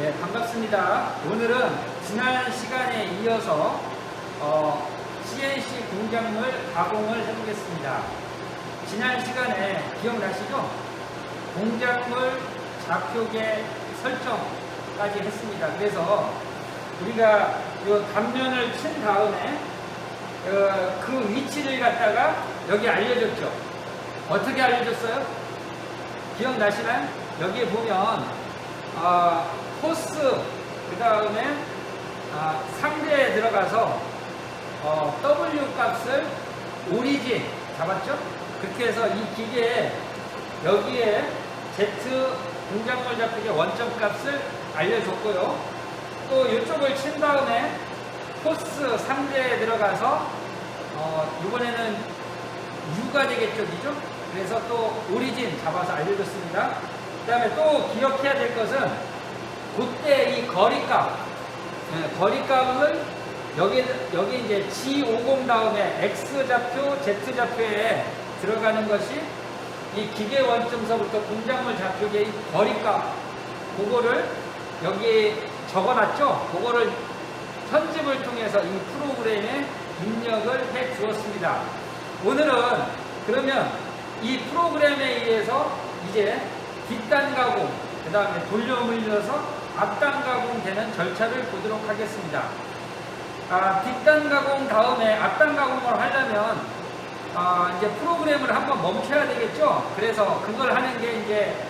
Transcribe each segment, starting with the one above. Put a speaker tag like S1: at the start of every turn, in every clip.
S1: 예, 반갑습니다. 오늘은 지난 시간에 이어서 어, CNC 공작물 가공을 해보겠습니다. 지난 시간에 기억나시죠? 공작물 좌표계 설정까지 했습니다. 그래서 우리가 이 단면을 친 다음에 어, 그 위치를 갖다가 여기 알려줬죠. 어떻게 알려줬어요? 기억나시나요? 여기에 보면 어, 코스 그 다음에 아, 상대에 들어가서 어, W 값을 오리진 잡았죠? 그렇게 해서 이 기계에 여기에 Z 공작물 잡히기 원점 값을 알려줬고요. 또 이쪽을 친 다음에 코스 상대에 들어가서 어, 이번에는 U가 되겠죠, 그죠? 그래서 또 오리진 잡아서 알려줬습니다. 그 다음에 또 기억해야 될 것은 그때 이 거리값, 예, 거리값을 여기, 여기 이제 G50 다음에 X좌표, Z좌표에 들어가는 것이 이 기계 원점서부터 공작물 좌표계의 거리값, 그거를 여기 적어놨죠? 그거를 편집을 통해서 이 프로그램에 입력을 해 주었습니다. 오늘은 그러면 이 프로그램에 의해서 이제 뒷단 가공, 그 다음에 돌려 물려서 앞단 가공 되는 절차를 보도록 하겠습니다. 아, 뒷단 가공 다음에 앞단 가공을 하려면 아, 이제 프로그램을 한번 멈춰야 되겠죠? 그래서 그걸 하는 게 이제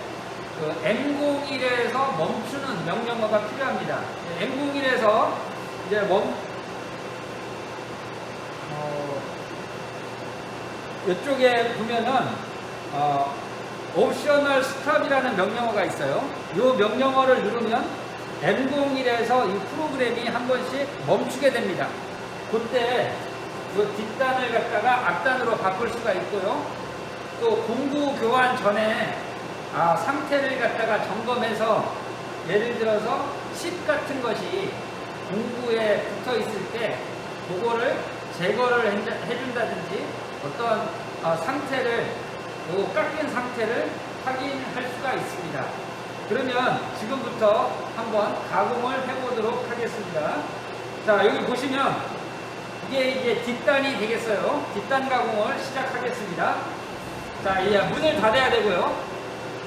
S1: 그 M01에서 멈추는 명령어가 필요합니다. M01에서 이제 멈, 어, 이쪽에 보면은 어, 옵셔널 스탑이라는 명령어가 있어요. 이 명령어를 누르면 M01에서 이 프로그램이 한 번씩 멈추게 됩니다. 그때 이 뒷단을 갖다가 앞단으로 바꿀 수가 있고요. 또 공구 교환 전에 아, 상태를 갖다가 점검해서 예를 들어서 칩 같은 것이 공구에 붙어 있을 때 그거를 제거를 해준다든지 어떤 어, 상태를 요 깎인 상태를 확인할 수가 있습니다. 그러면 지금부터 한번 가공을 해보도록 하겠습니다. 자 여기 보시면 이게 이제 뒷단이 되겠어요. 뒷단 가공을 시작하겠습니다. 자, 이 문을 닫아야 되고요.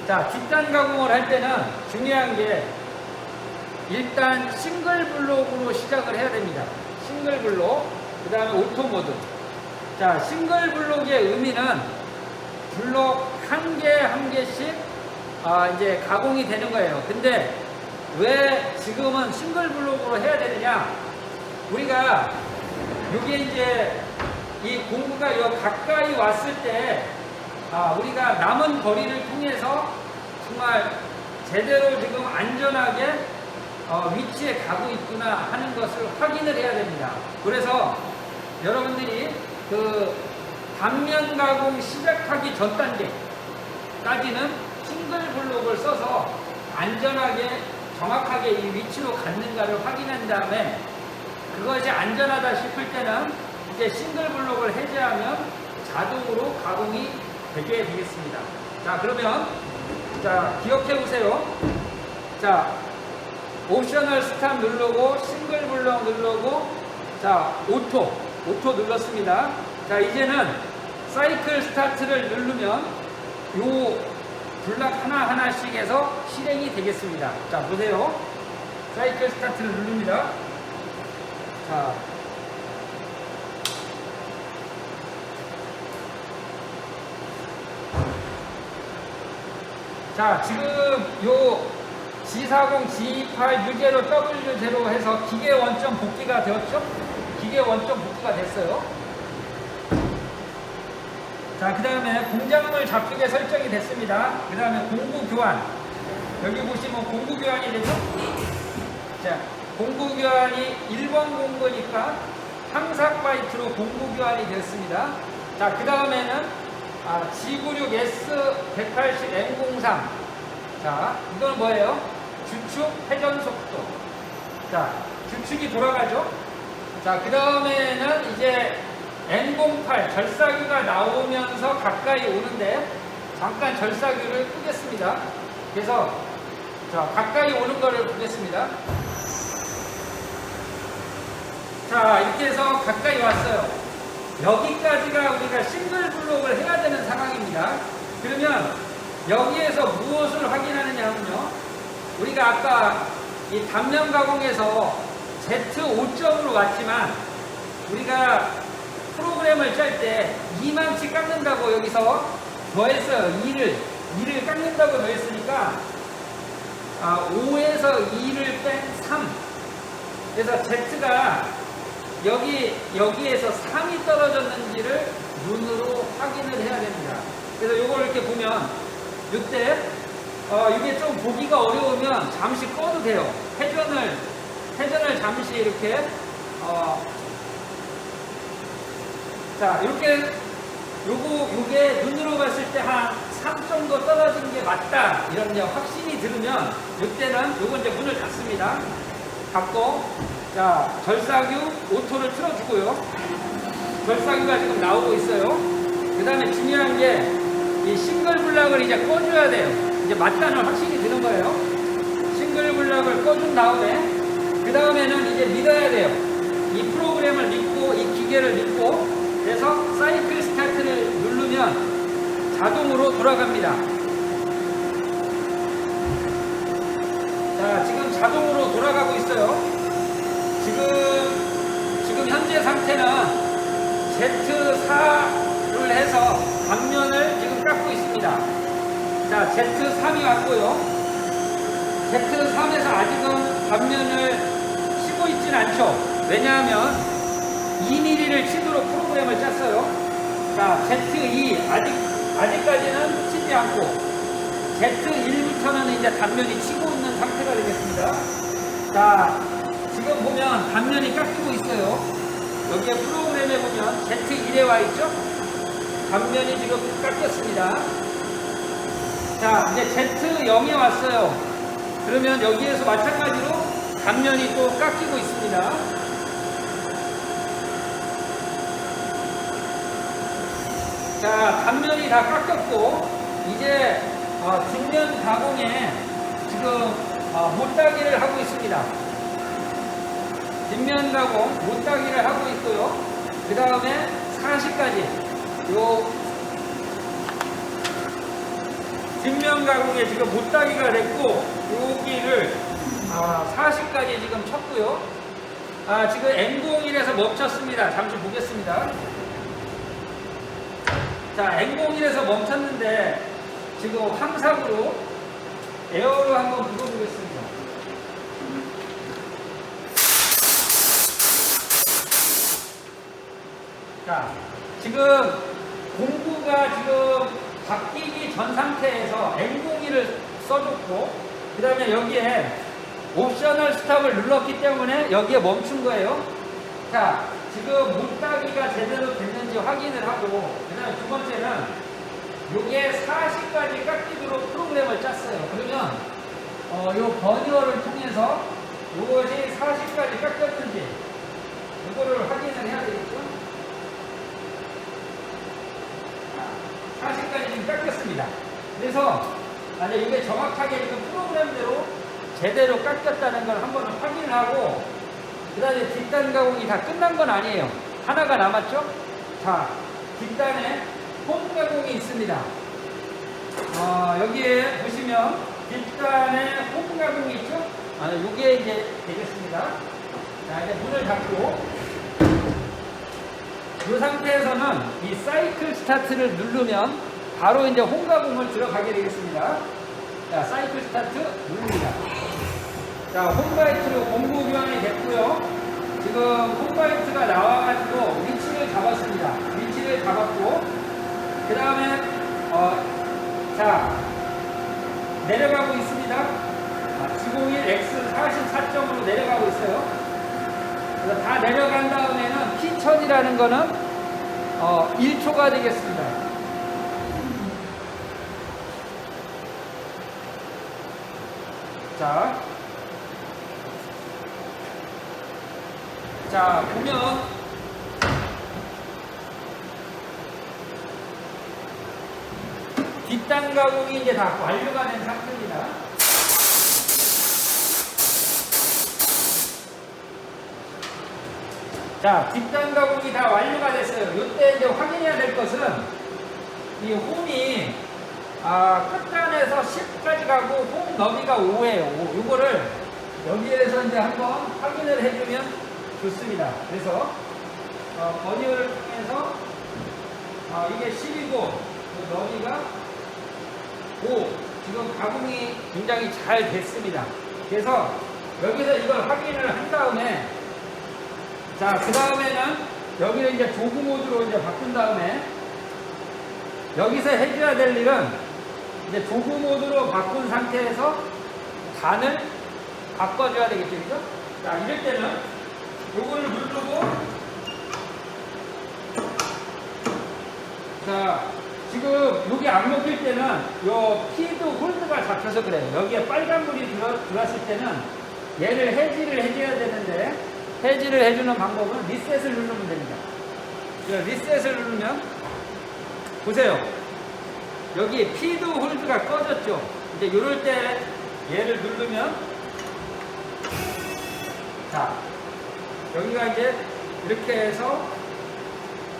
S1: 자, 뒷단 가공을 할 때는 중요한 게 일단 싱글 블록으로 시작을 해야 됩니다. 싱글 블록, 그 다음에 오토 모드. 자, 싱글 블록의 의미는 블록 한개 한 개씩 아, 이제 가공이 되는 거예요. 근데 왜 지금은 싱글 블록으로 해야 되느냐? 우리가 이게 이제 이 공구가 요 가까이 왔을 때 아, 우리가 남은 거리를 통해서 정말 제대로 지금 안전하게 어, 위치에 가고 있구나 하는 것을 확인을 해야 됩니다. 그래서 여러분들이 그 단면 가공 시작하기 전 단계까지는 싱글 블록을 써서 안전하게 정확하게 이 위치로 갔는가를 확인한 다음에 그것이 안전하다 싶을 때는 이제 싱글 블록을 해제하면 자동으로 가공이 되게 되겠습니다. 자, 그러면 자, 기억해 보세요. 자, 옵셔널 스탑 누르고 싱글 블록 누르고 자, 오토 오토 눌렀습니다. 자, 이제는 사이클 스타트를 누르면 요 블락 하나하나씩 해서 실행이 되겠습니다. 자, 보세요. 사이클 스타트를 누릅니다. 자. 자, 지금 요 G40, G28, U0, W0 해서 기계 원점 복귀가 되었죠? 기계 원점 복귀가 됐어요. 자, 그 다음에 공작물 좌표계 설정이 됐습니다. 그 다음에 공구 교환. 여기 보시면 공구 교환이 되죠? 자, 공구 교환이 1번 공구니까 항삭 바이트로 공구 교환이 됐습니다. 자, 그 다음에는 아, G96S180M03. 자, 이건 뭐예요? 주축 회전 속도. 자, 주축이 돌아가죠? 자, 그 다음에는 이제 N08 절사규가 나오면서 가까이 오는데 잠깐 절사규를 끄겠습니다. 그래서 자, 가까이 오는 거를 보겠습니다. 자, 이렇게 해서 가까이 왔어요. 여기까지가 우리가 싱글 블록을 해야 되는 상황입니다. 그러면 여기에서 무엇을 확인하느냐 하면요. 우리가 아까 이 단면 가공에서 Z5점으로 왔지만 우리가 프로그램을 짤 때 2만치 깎는다고 여기서 더했어요. 2를. 2를 깎는다고 더했으니까 아, 5에서 2를 뺀 3. 그래서 Z가 여기, 여기에서 3이 떨어졌는지를 눈으로 확인을 해야 됩니다. 그래서 이걸 이렇게 보면, 이때, 어, 이게 좀 보기가 어려우면 잠시 꺼도 돼요. 회전을, 회전을 잠시 이렇게, 어, 자, 이렇게, 요거, 요게 눈으로 봤을 때 한 3 정도 떨어진 게 맞다. 이런 이제 확신이 들으면, 이때는 요거 이제 문을 닫습니다. 닫고, 자, 절사규 오토를 틀어주고요. 절사규가 지금 나오고 있어요. 그 다음에 중요한 게, 이 싱글 블락을 이제 꺼줘야 돼요. 이제 맞다는 확신이 드는 거예요. 싱글 블락을 꺼준 다음에, 그 다음에는 이제 믿어야 돼요. 이 프로그램을 믿고, 이 기계를 믿고, 그래서 사이클 스타트를 누르면 자동으로 돌아갑니다. 자, 지금 자동으로 돌아가고 있어요. 지금, 지금 현재 상태는 Z4를 해서 단면을 지금 깎고 있습니다. 자, Z3이 왔고요. Z3에서 아직은 단면을 치고 있진 않죠. 왜냐하면 2mm를 치도록 프로그램을 짰어요. 자, Z2 아직 아직까지는 치지 않고 Z1부터는 이제 단면이 치고 있는 상태가 되겠습니다. 자, 지금 보면 단면이 깎이고 있어요. 여기에 프로그램에 보면 Z1에 와 있죠? 단면이 지금 깎였습니다. 자, 이제 Z0에 왔어요. 그러면 여기에서 마찬가지로 단면이 또 깎이고 있습니다. 자, 단면이 다 깎였고, 이제 어, 뒷면 가공에 지금 어, 못따기를 하고 있습니다. 뒷면 가공 못따기를 하고 있고요. 그 다음에 40까지 요 뒷면 가공에 지금 못따기가 됐고 여기를 아, 40까지 지금 쳤고요. 아, 지금 N01에서 멈췄습니다. 잠시 보겠습니다. 자, N01에서 멈췄는데 지금 황삭으로 에어로 한번 불어보겠습니다. 자, 지금 공구가 지금 바뀌기 전 상태에서 N01을 써줬고, 그 다음에 여기에 옵셔널 스탑을 눌렀기 때문에 여기에 멈춘 거예요. 자, 지금 못따기가 제대로 됐는지 확인을 하고, 그 다음에 두 번째는 요게 40까지 깎이도록 프로그램을 짰어요. 그러면 어, 요 버니어를 통해서 요것이 40까지 깎였는지 이거를 확인을 해야 되겠죠. 40까지 지금 깎였습니다. 그래서 만약 이게 정확하게 지금 프로그램대로 제대로 깎였다는 걸 한번 확인을 하고 그 다음에 뒷단 가공이 다 끝난 건 아니에요. 하나가 남았죠? 자, 뒷단에 홈 가공이 있습니다. 어, 여기에 보시면 뒷단에 홈 가공이 있죠? 아, 요게 이제 되겠습니다. 자, 이제 문을 닫고 이 상태에서는 이 사이클 스타트를 누르면 바로 이제 홈 가공을 들어가게 되겠습니다. 자, 사이클 스타트 누릅니다. 자, 홈바이트로 공구 교환이 됐고요. 지금 홈바이트가 나와가지고 위치를 잡았습니다. 위치를 잡았고, 그 다음에, 어, 자, 내려가고 있습니다. 아, 지공일 X 44점으로 내려가고 있어요. 그래서 다 내려간 다음에는 P1000이라는 거는 어, 1초가 되겠습니다. 자, 자, 보면 뒷단 가공이 이제 다 완료가 된 상태입니다. 자, 뒷단 가공이 다 완료가 됐어요. 이때 이제 확인해야 될 것은 이 홈이 아, 끝단에서 10까지 가고 홈 너비가 5에요. 이거를 여기에서 이제 한번 확인을 해주면 좋습니다. 그래서 어, 버니어를 통해서 어, 이게 10이고 너비가 5 지금 가공이 굉장히 잘 됐습니다. 그래서 여기서 이걸 확인을 한 다음에 자, 그 다음에는 여기를 이제 조그 모드로 이제 바꾼 다음에 여기서 해줘야 될 일은 이제 조그 모드로 바꾼 상태에서 단을 바꿔줘야 되겠죠, 그죠? 자, 이럴 때는 요거를 누르고 자, 지금 여기 안 먹힐 때는 요 피드 홀드가 잡혀서 그래요. 여기에 빨간불이 들어, 들어왔을 때는 얘를 해지를 해줘야 되는데 해지를 해주는 방법은 리셋을 누르면 됩니다. 이 리셋을 누르면 보세요. 여기 피드 홀드가 꺼졌죠. 이제 이럴 때 얘를 누르면 자 여기가 이제 이렇게 해서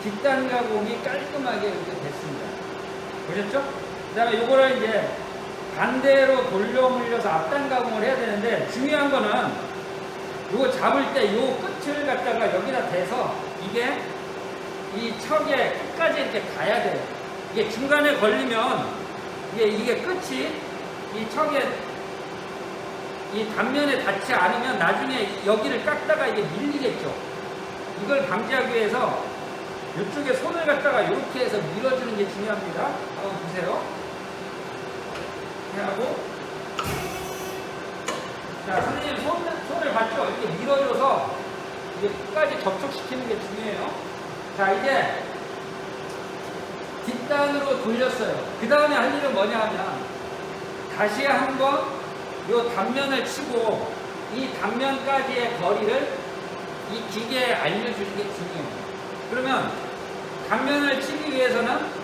S1: 뒷단 가공이 깔끔하게 이렇게 됐습니다. 보셨죠? 그 다음에 이거를 이제 반대로 돌려 물려서 앞단 가공을 해야 되는데 중요한 거는 이거 잡을 때 이 끝을 갖다가 여기다 대서 이게 이 척의 끝까지 이렇게 가야 돼요. 이게 중간에 걸리면 이게, 이게 끝이 이 척의 이 단면에 닿지 않으면 나중에 여기를 깎다가 이게 밀리겠죠. 이걸 방지하기 위해서 이쪽에 손을 갖다가 이렇게 해서 밀어주는 게 중요합니다. 한번 보세요. 이렇게 하고 자, 선생님 손, 손을 봤죠? 이렇게 밀어줘서 이게 끝까지 접촉시키는 게 중요해요. 자, 이제 뒷단으로 돌렸어요. 그 다음에 할 일은 뭐냐 하면 다시 한번 이 단면을 치고 이 단면까지의 거리를 이 기계에 알려주는 게 중요해요. 그러면 단면을 치기 위해서는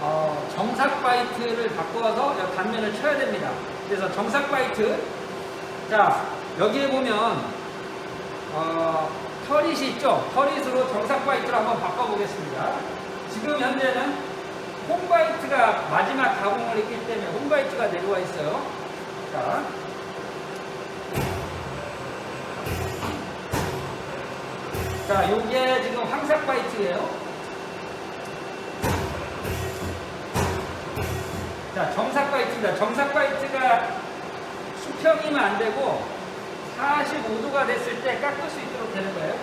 S1: 어, 정삭 바이트를 바꿔서 이 단면을 쳐야 됩니다. 그래서 정삭 바이트 자 여기에 보면 어, 터릿이 있죠. 터릿으로 정삭 바이트로 한번 바꿔보겠습니다. 지금 현재는 홈바이트가 마지막 가공을 했기 때문에 홈바이트가 내려와 있어요. 자. 자, 요게 지금 황삭 바이트예요. 자, 정삭 바이트입니다. 정삭 바이트가 수평이면 안 되고 45도가 됐을 때 깎을 수 있도록 되는 거예요.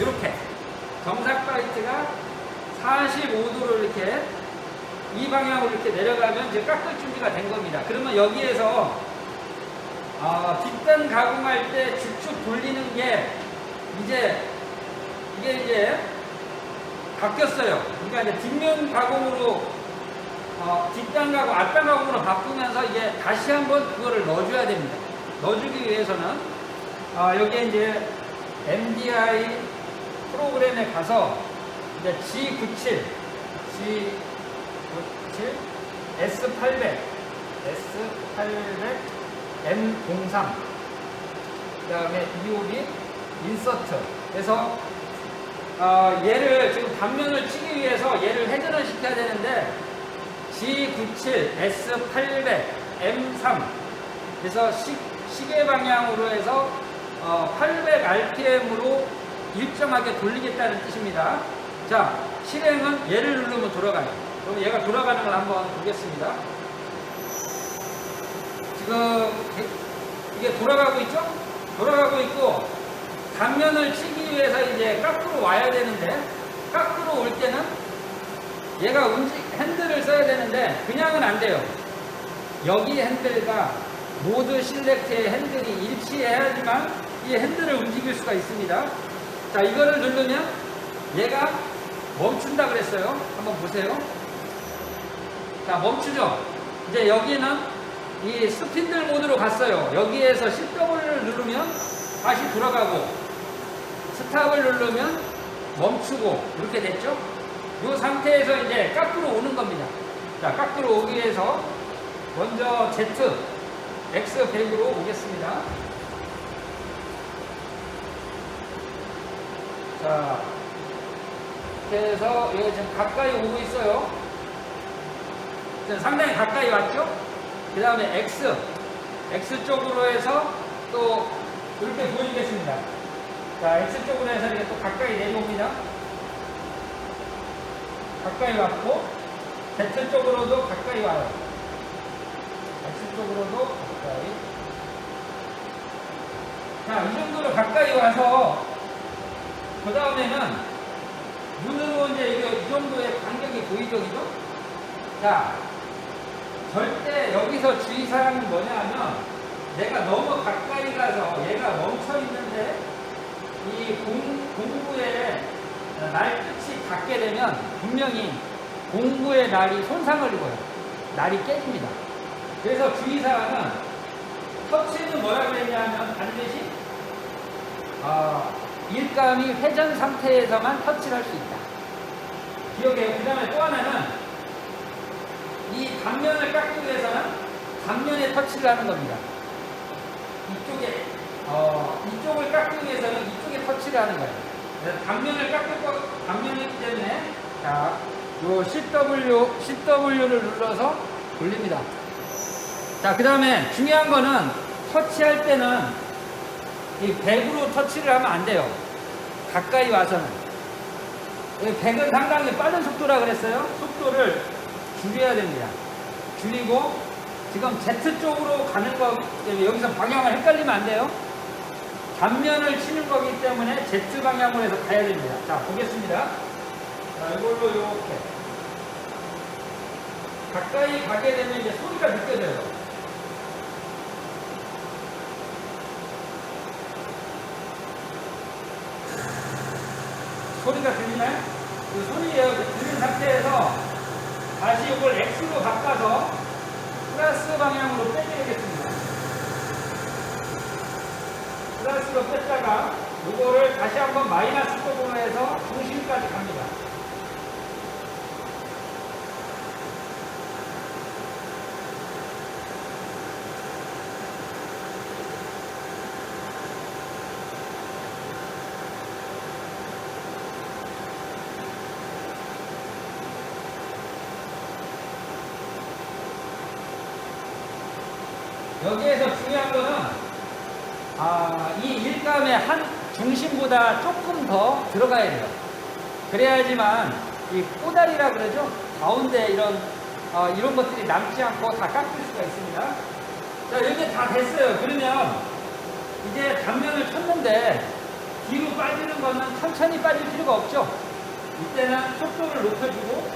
S1: 이렇게 정삭 바이트가 45도로 이렇게 이 방향으로 이렇게 내려가면 이제 깎을 준비가 된 겁니다. 그러면 여기에서 아, 뒷단 가공할 때 쭉쭉 돌리는 게 이제 이게 이제 바뀌었어요. 그러니까 이제 뒷면 가공으로 어, 뒷단 가공, 앞단 가공으로 바꾸면서 이제 다시 한번 그거를 넣어줘야 됩니다. 넣어주기 위해서는 아, 여기에 이제 MDI 프로그램에 가서 이제 G97, G97, S800, S800, M03, 그 다음에 EOB, 인서트. 그래서 어, 얘를 지금 단면을 치기 위해서 얘를 회전을 시켜야 되는데 G97, S800, M3 그래서 시, 시계 방향으로 해서 어, 800rpm으로 일정하게 돌리겠다는 뜻입니다. 자, 실행은 얘를 누르면 돌아가요. 그럼 얘가 돌아가는 걸 한번 보겠습니다. 지금 이게 돌아가고 있죠? 돌아가고 있고 단면을 치기 위해서 이제 깎으로 와야 되는데 깎으로 올 때는 얘가 움직 핸들을 써야 되는데 그냥은 안 돼요. 여기 핸들과 모드 실렉트의 핸들이 일치해야지만 이 핸들을 움직일 수가 있습니다. 자, 이거를 누르면 얘가 멈춘다 그랬어요. 한번 보세요. 자, 멈추죠? 이제 여기는 이 스핀들 모드로 갔어요. 여기에서 CW를 누르면 다시 돌아가고 스탑을 누르면 멈추고 이렇게 됐죠? 이 상태에서 이제 깎으로 오는 겁니다. 자, 깎으로 오기 위해서 먼저 Z, X100으로 오겠습니다. 자, 이렇게 해서 여기 지금 가까이 오고 있어요. 상당히 가까이 왔죠? 그 다음에 X. X 쪽으로 해서 또 이렇게 보여주겠습니다. 자, X 쪽으로 해서 이렇게 또 가까이 내려옵니다. 가까이 왔고, Z 쪽으로도 가까이 와요. X 쪽으로도 가까이. 자, 이 정도로 가까이 와서, 그 다음에는, 눈으로 이제 이 정도의 간격이 보이죠, 그죠? 자, 절대 여기서 주의사항은 뭐냐면, 내가 너무 가까이 가서 얘가 멈춰 있는데, 이 공, 공부에 날 끝이 닿게 되면 분명히 공부의 날이 손상을 입어요. 날이 깨집니다. 그래서 주의사항은 터치는 뭐라고 했냐면 반드시 어, 일감이 회전 상태에서만 터치를 할 수 있다. 기억해요. 그 다음에 또 하나는 이 단면을 깎기 위해서는 단면에 터치를 하는 겁니다. 이쪽에 어, 이쪽을 깎기 위해서는 이쪽에 터치를 하는 거예요. 그래서 단면을 깎을 거, 단면이기 때문에, 자, 요 CW, CW를 눌러서 돌립니다. 자, 그 다음에 중요한 거는 터치할 때는 이 100으로 터치를 하면 안 돼요. 가까이 와서는. 100은 상당히 빠른 속도라 그랬어요. 속도를 줄여야 됩니다. 줄이고, 지금 Z 쪽으로 가는 거, 여기서 방향을 헷갈리면 안 돼요. 단면을 치는 거기 때문에 Z 방향으로 해서 가야 됩니다. 자, 보겠습니다. 자, 이걸로 이렇게. 가까이 가게 되면 이제 소리가 느껴져요. 소리가 들리나요? 그 소리예요. 그 들린 상태에서 다시 이걸 X로 바꿔서 플러스 방향으로 빼줘야겠습니다. 플러스로 뺐다가 이거를 다시 한번 마이너스 해서 중심까지 갑니다. 여기에서 중요한 거는 아, 이 일감의 한 중심보다 조금 더 들어가야 돼요. 그래야지만 이 꼬다리라 그러죠. 가운데 이런 어, 이런 것들이 남지 않고 다 깎일 수가 있습니다. 자, 이게 다 됐어요. 그러면 이제 단면을 쳤는데 뒤로 빠지는 거는 천천히 빠질 필요가 없죠. 이때는 속도를 높여주고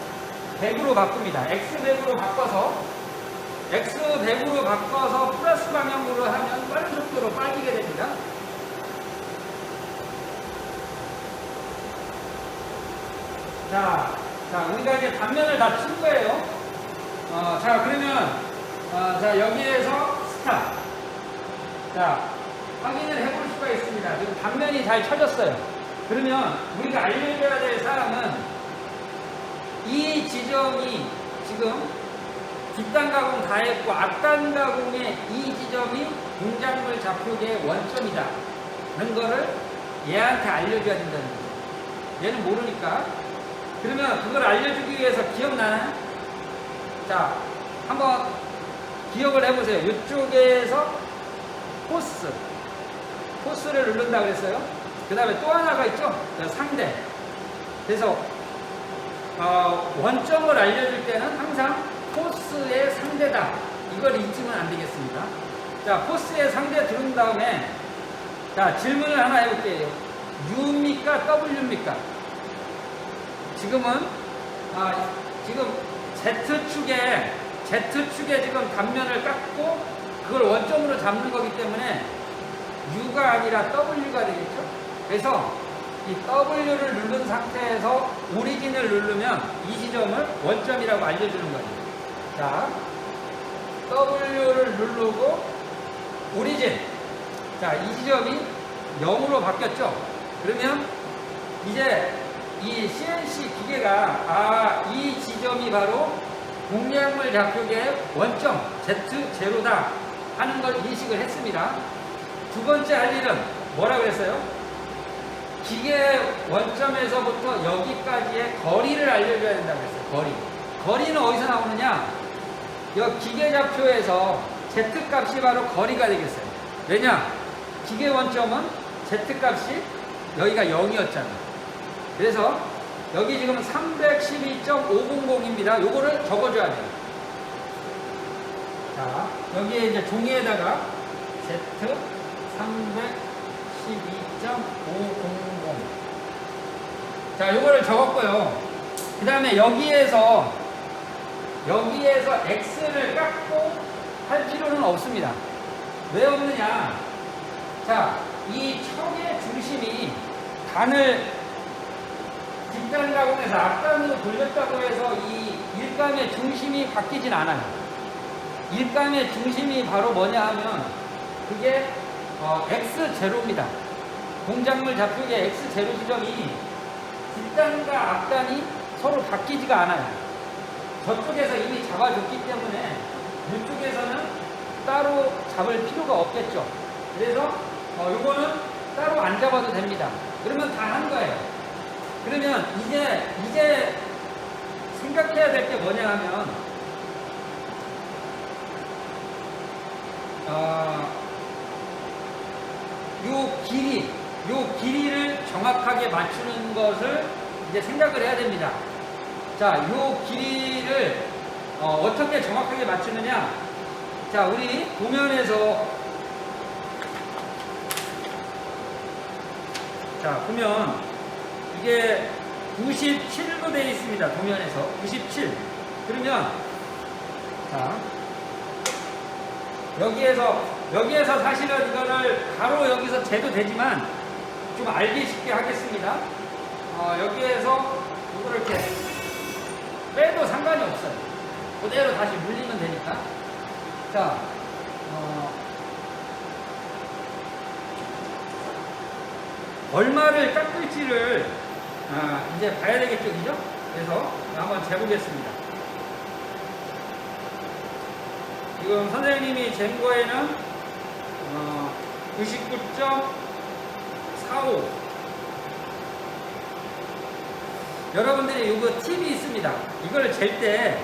S1: 100으로 바꿉니다. X100으로 바꿔서 X100으로 바꿔서 플러스 방향으로 하면 빠른 속도로 빠지게 됩니다. 자, 자, 우리가 이제 단면을 다친 거예요. 어, 자, 그러면, 어, 자, 여기에서 스탑. 자, 확인을 해볼 수가 있습니다. 지금 단면이 잘 쳐졌어요. 그러면 우리가 알려줘야 될 사항은 이 지점이 지금 뒷단 가공 다 했고 앞단 가공의 이 지점이 공작물 좌표계의 원점이다. 는 거를 얘한테 알려줘야 된다는 거죠. 얘는 모르니까. 그러면 그걸 알려주기 위해서 기억나나요? 자, 한번 기억을 해보세요. 이쪽에서 포스. 포스를 누른다 그랬어요. 그 다음에 또 하나가 있죠? 상대. 그래서 어, 원점을 알려줄 때는 항상 포스의 상대다. 이걸 잊으면 안 되겠습니다. 자, 포스의 상대 들은 다음에 자, 질문을 하나 해볼게요. U입니까? W입니까? 지금은 아, 지금 Z축에 Z축에 지금 단면을 깎고 그걸 원점으로 잡는 거기 때문에 U가 아니라 W가 되겠죠? 그래서 이 W를 누른 상태에서 오리진을 누르면 이 지점을 원점이라고 알려주는 거예요. 자, W를 누르고 오리진. 자, 이 지점이 0으로 바뀌었죠? 그러면 이제 이 CNC 기계가 아, 이 지점이 바로 공략물 좌표계의 원점 Z0다 하는 걸 인식을 했습니다. 두 번째 할 일은 뭐라 그랬어요? 기계 원점에서부터 여기까지의 거리를 알려줘야 된다고 했어요. 거리. 거리는 어디서 나오느냐? 이 기계 좌표에서 z 값이 바로 거리가 되겠어요. 왜냐? 기계 원점은 z 값이 여기가 0이었잖아. 그래서 여기 지금 312.500입니다. 요거를 적어줘야 돼요. 자, 여기에 이제 종이에다가 Z 312.500. 자, 요거를 적었고요. 그 다음에 여기에서, 여기에서 X를 깎고 할 필요는 없습니다. 왜 없느냐? 자, 이 척의 중심이 단을 뒷단이라고 해서 앞단으로 돌렸다고 해서 이 일감의 중심이 바뀌진 않아요. 일감의 중심이 바로 뭐냐 하면 그게 어, X0입니다. 공작물 좌표의 X0 지점이 뒷단과 앞단이 서로 바뀌지가 않아요. 저쪽에서 이미 잡아줬기 때문에 이쪽에서는 따로 잡을 필요가 없겠죠. 그래서 어, 요거는 따로 안 잡아도 됩니다. 그러면 다 한 거예요. 그러면 이제 이제 생각해야 될 게 뭐냐 하면 어, 요 길이 요 길이를 정확하게 맞추는 것을 이제 생각을 해야 됩니다. 자, 요 길이를 어, 떻게 정확하게 맞추느냐? 자, 우리 도면에서 자, 보면 이게 97로 되어 있습니다. 도면에서 97. 그러면 자 여기에서 여기에서 사실은 이거를 바로 여기서 재도 되지만 좀 알기 쉽게 하겠습니다. 어, 여기에서 이거를 이렇게 빼도 상관이 없어요. 그대로 다시 물리면 되니까. 자, 어, 얼마를 깎을지를 아, 이제 봐야 되겠죠, 그죠? 그래서 한번 재보겠습니다. 지금 선생님이 잰 거에는 어, 99.45 여러분들이 이거 팁이 있습니다. 이거를 잴때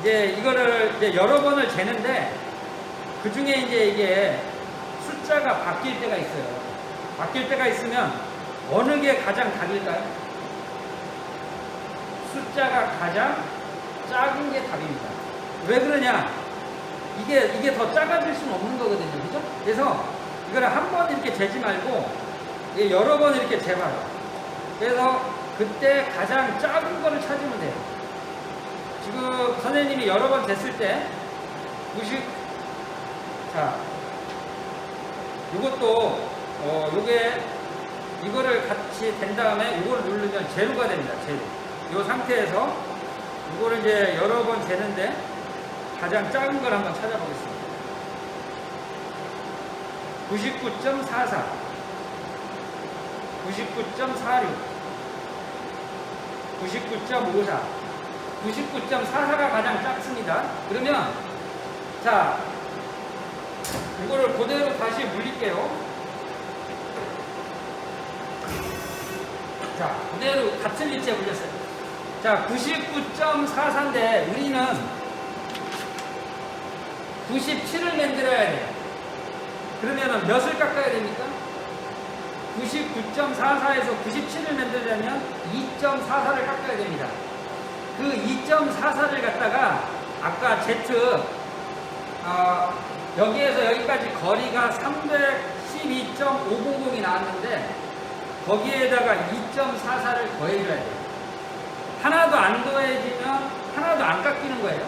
S1: 이제 이거를 이제 여러 번을 재는데 그 중에 이제 이게 숫자가 바뀔 때가 있어요. 바뀔 때가 있으면 어느 게 가장 답일까요? 숫자가 가장 작은 게 답입니다. 왜 그러냐? 이게, 이게 더 작아질 수는 없는 거거든요. 그죠? 그래서 이거를 한 번 이렇게 재지 말고 여러 번 이렇게 재봐요. 그래서 그때 가장 작은 거를 찾으면 돼요. 지금 선생님이 여러 번 쟀을 때 90, 자, 이것도, 어, 요게, 이거를 같이 된 다음에 이걸 누르면 제로가 됩니다. 제로. 이 상태에서 이거를 이제 여러 번 재는데 가장 작은 걸 한번 찾아보겠습니다. 99.44, 99.46, 99.54, 99.44가 가장 작습니다. 그러면 자 이거를 그대로 다시 물릴게요. 자 그대로 같은 위치에 물렸어요. 자 99.44인데 우리는 97을 만들어야 돼요. 그러면 몇을 깎아야 됩니까? 99.44에서 97을 만들려면 2.44를 깎아야 됩니다. 그 2.44를 갖다가 아까 Z 어, 여기에서 여기까지 거리가 312.500이 나왔는데 거기에다가 2.44를 더해줘야 돼요. 하나도 안 더해지면 하나도 안 깎이는 거예요.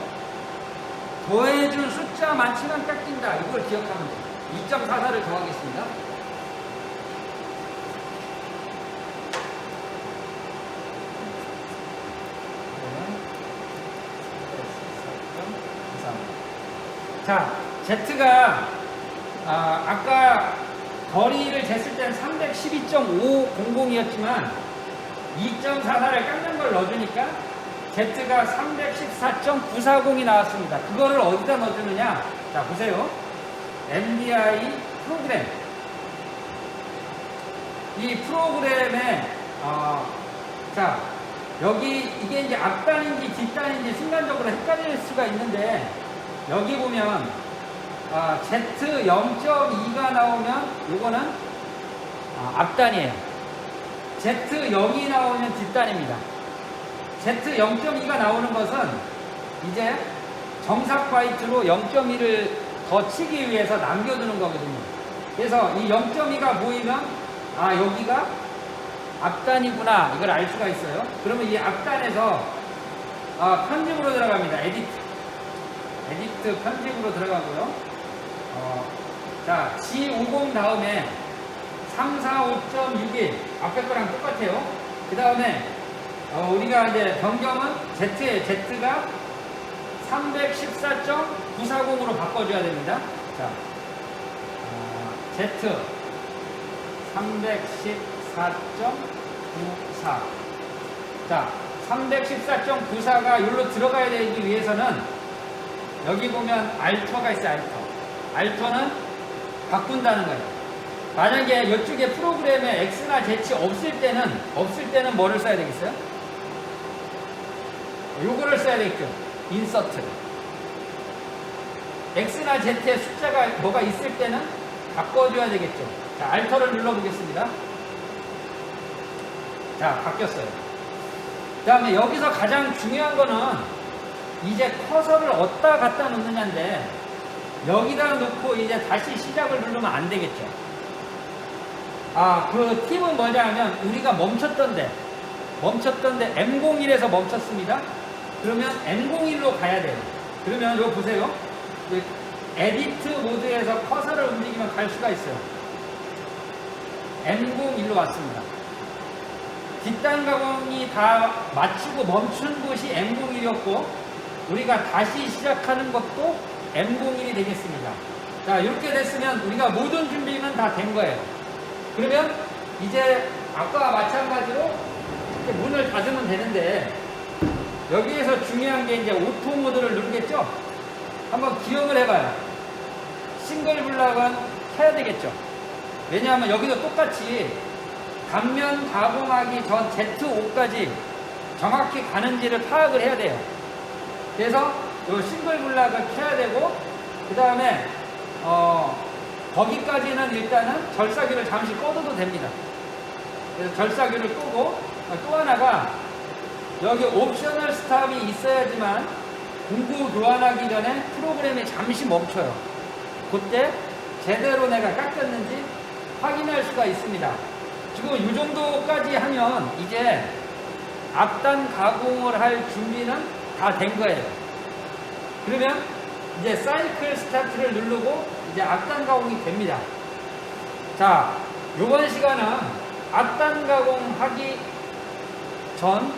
S1: 더해준 숫자만치만 깎인다. 이걸 기억하면 돼요. 2.44를 더하겠습니다. 자, Z가 아, 아까 거리를 쟀을 때는 312.500이었지만 2.44를 깎는 걸 넣어주니까 Z가 314.940이 나왔습니다. 그거를 어디다 넣어주느냐? 자, 보세요. MDI 프로그램. 이 프로그램에 어, 자 여기 이게 이제 앞단인지 뒷단인지 순간적으로 헷갈릴 수가 있는데 여기 보면 아, Z 0.2가 나오면 요거는 아, 앞단이에요. Z 0이 나오면 뒷단입니다. Z 0.2가 나오는 것은 이제 정삭 바이트로 0.2를 더 치기 위해서 남겨두는 거거든요. 그래서 이 0.2가 보이면 아 여기가 앞단이구나 이걸 알 수가 있어요. 그러면 이 앞단에서 아, 편집으로 들어갑니다. 에디트. 에디트 편집으로 들어가고요. 어, 자, G50 다음에 345.61 앞에 거랑 똑같아요. 그 다음에 어, 우리가 이제 변경은 Z에 Z가 314.940으로 바꿔줘야 됩니다. 자, 어, Z 314.94. 자, 314.94가 여기로 들어가야 되기 위해서는 여기 보면 알터가 있어요, 알터. 알터는 바꾼다는 거예요. 만약에 이쪽에 프로그램에 X나 Z 없을 때는, 없을 때는 뭐를 써야 되겠어요? 요거를 써야 되겠죠. 인서트. X나 Z의 숫자가 뭐가 있을 때는 바꿔줘야 되겠죠. 자, 알터를 눌러보겠습니다. 자, 바뀌었어요. 그 다음에 여기서 가장 중요한 거는 이제 커서를 어디다 갖다 놓느냐인데 여기다 놓고 이제 다시 시작을 누르면 안 되겠죠. 아, 그 팁은 뭐냐면 우리가 멈췄던데 멈췄던데 M01에서 멈췄습니다. 그러면 M01로 가야 돼요. 그러면 이거 보세요. 에디트 모드에서 커서를 움직이면 갈 수가 있어요. M01로 왔습니다. 뒷단 가공이 다 마치고 멈춘 곳이 M01이었고 우리가 다시 시작하는 것도 M01이 되겠습니다. 자 이렇게 됐으면 우리가 모든 준비는 다 된 거예요. 그러면 이제 아까와 마찬가지로 문을 닫으면 되는데 여기에서 중요한 게 이제 오토 모드를 누르겠죠? 한번 기억을 해봐요. 싱글 블락은 켜야 되겠죠? 왜냐하면 여기도 똑같이 단면 가공하기 전 Z5까지 정확히 가는지를 파악을 해야 돼요. 그래서 이 싱글 블락을 켜야 되고 그 다음에 어 거기까지는 일단은 절사기를 잠시 꺼둬도 됩니다. 그래서 절사기를 끄고 또 하나가 여기 옵셔널 스탑이 있어야지만 공구 교환하기 전에 프로그램이 잠시 멈춰요. 그때 제대로 내가 깎였는지 확인할 수가 있습니다. 지금 이 정도까지 하면 이제 앞단 가공을 할 준비는 다 된 거예요. 그러면 이제 사이클 스타트를 누르고 이제 앞단 가공이 됩니다. 자, 이번 시간은 앞단 가공하기 전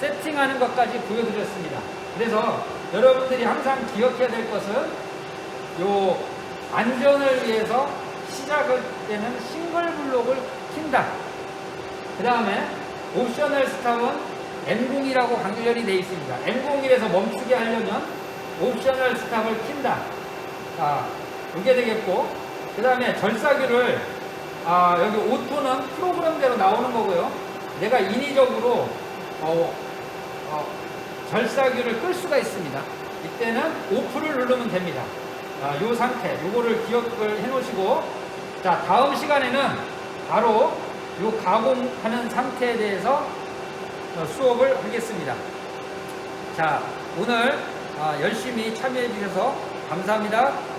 S1: 세팅하는 것까지 보여드렸습니다. 그래서 여러분들이 항상 기억해야 될 것은 요 안전을 위해서 시작할 때는 싱글 블록을 킨다. 그 다음에 옵셔널 스탑은 M01이라고 강렬히 되어 있습니다. M01에서 멈추게 하려면 옵셔널 스탑을 킨다. 아, 이게 되겠고, 그 다음에 절사기를, 아, 여기 오토는 프로그램대로 나오는 거고요. 내가 인위적으로, 어, 어, 절사기를 끌 수가 있습니다. 이때는 오프를 누르면 됩니다. 아, 요 상태, 요거를 기억을 해 놓으시고, 자, 다음 시간에는 바로 요 가공하는 상태에 대해서 어, 수업을 하겠습니다. 자, 오늘 아, 열심히 참여해 주셔서 감사합니다.